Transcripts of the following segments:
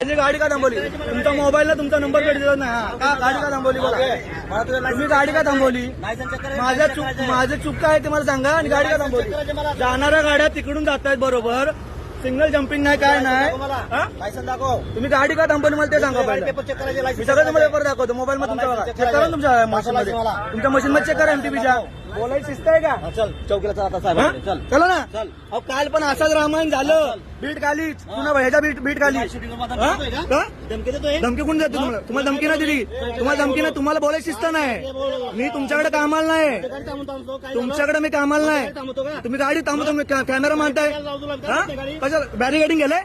गाडी का थांबवली? तुमचा मोबाईलला तुमचा नंबर प्लेट दिला नाही. का गाडी का थांबवली बोला. तुम्ही गाडी का थांबवली? माझ्या चूक माझं चूक काय आहे ते मला सांगा आणि गाडी का थांबवली? जाणाऱ्या गाड्या तिकडून जात आहेत बरोबर. सिग्नल जम्पिंग नाही काय नाही? लायसन दाखव. तुम्ही गाडी का थांबवली मला ते सांगा मी सगळं तुम्हाला पेपर दाखवतो. मोबाईल मध्ये तुमच्या बघा चेक करा तुमच्या मशीन मध्ये मला. तुमच्या मशीन मध्ये चेक करा एमटीपीच्या बोलायची शिस्त आहे का चल चौकीला चल आता? साहेब. चल. चला ना? चल. अहो काल पण असाच रामायण झालं. बीट खालीच. पुन्हा ह्याच्या बीट बीट खाली? धमकी देतोय? धमकी कोण देतो तुम्हाला? तुम्हाला धमकी नाही दिली. तुम्हाला धमकी नाही तुम्हाला बोलायची शिस्त नाही. मी तुमच्याकडे कामाला नाही. तुमच्याकडे मी कामाला नाही. तुम्ही गाडी थांबतो कॅमेरा मानताय हा? कशा बॅरिगेटिंग गेले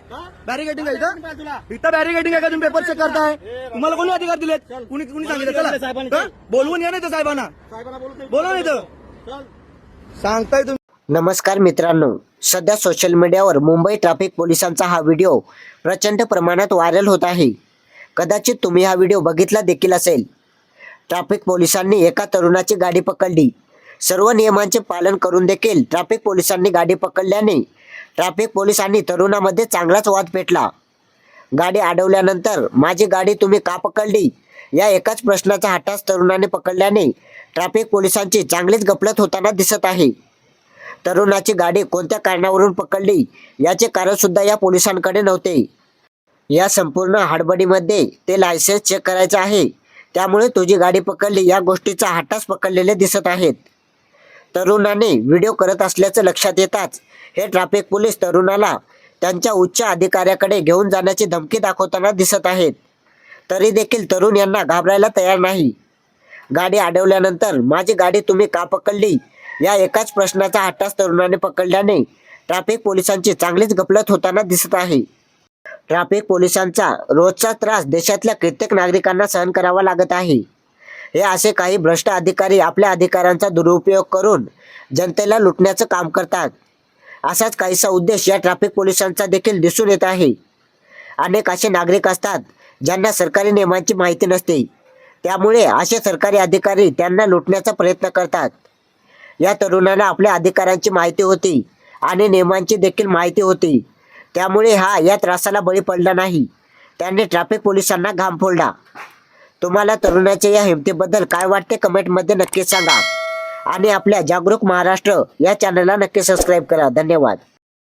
बॅरिगेटिंग आहे इथं? इथं बॅरिगेटिंग आहे का? तुम्ही पेपर चेक करताय? तुम्हाला कोणी अधिकार दिलेत? कुणी कुणी सांगितलं? चला? बोलवून या नाही तर साहेबांना. बोला नाही तर सांगताय तुम्ही. नमस्कार मित्रांनो सध्या सोशल मीडियावर मुंबई ट्रॅफिक पोलिसांचा हा व्हिडिओ प्रचंड प्रमाणात व्हायरल होत आहे. कदाचित तुम्ही हा व्हिडिओ बघितला देखील असेल. ट्रॅफिक पोलिसांनी एका तरुणाची गाडी पकडली. सर्व नियमांचे पालन करून देखील ट्रॅफिक पोलिसांनी गाडी पकडल्याने ट्रॅफिक पोलिसांनी तरुणामध्ये चांगलाच वाद पेटला. गाडी अडवल्यानंतर माझी गाडी तुम्ही का पकडली? या एकाच प्रश्नाचा हटास तरुणाने पकडल्याने ट्रॅफिक पोलिसांची चांगलीच गपलत होताना दिसत आहे. तरुणाची गाडी कोणत्या कारणावरून पकडली याचे कारण सुद्धा या पोलिसांकडे नव्हते. या संपूर्ण हडबडीमध्ये ते लायसन्स चेक करायचे आहे. त्यामुळे तुझी गाडी पकडली या गोष्टीचा हटास पकडलेले दिसत आहेत. तरुणाने व्हिडिओ करत असल्याचं लक्षात येताच हे ट्रॅफिक पोलीस तरुणाला त्यांच्या उच्च अधिकाऱ्याकडे घेऊन जाण्याची धमकी दाखवताना दिसत आहेत. तरी देखील तरुण यांना घाबरायला तयार नाही. गाडी अडवल्यानंतर माझी गाडी तुम्ही का पकडली? या एकाच प्रश्नाचा हट्टास तरुणाने पकडल्याने ट्रॅफिक पोलिसांची चांगलीच गफलत होताना दिसत आहे. ट्रॅफिक पोलिसांचा रोजचा त्रास देशातल्या कित्येक नागरिकांना सहन करावा लागत आहे. हे असे काही भ्रष्ट अधिकारी आपल्या अधिकारांचा दुरुपयोग करून जनतेला लुटण्याचं काम करतात. असाच काहीसा उद्देश या ट्रॅफिक पोलिसांचा देखील दिसून येत आहे. अनेक असे नागरिक असतात ज्यांना सरकारी नियमांची माहिती नसते. त्यामुळे असे सरकारी अधिकारी त्यांना लुटण्याचा प्रयत्न करतात. या तरुणांना आपल्या अधिकारांची माहिती होती आणि नियमांची देखील माहिती होती. त्यामुळे हा या त्रासाला बळी पडला नाही. त्याने ट्रॅफिक पोलिसांना घाम फोडला. तुम्हाला तरुणाच्या या हिमतीबद्दल काय वाटते कमेंटमध्ये नक्की सांगा. आणि आपल्या जागरूक महाराष्ट्र या चॅनलला नक्की सबस्क्राईब करा. धन्यवाद.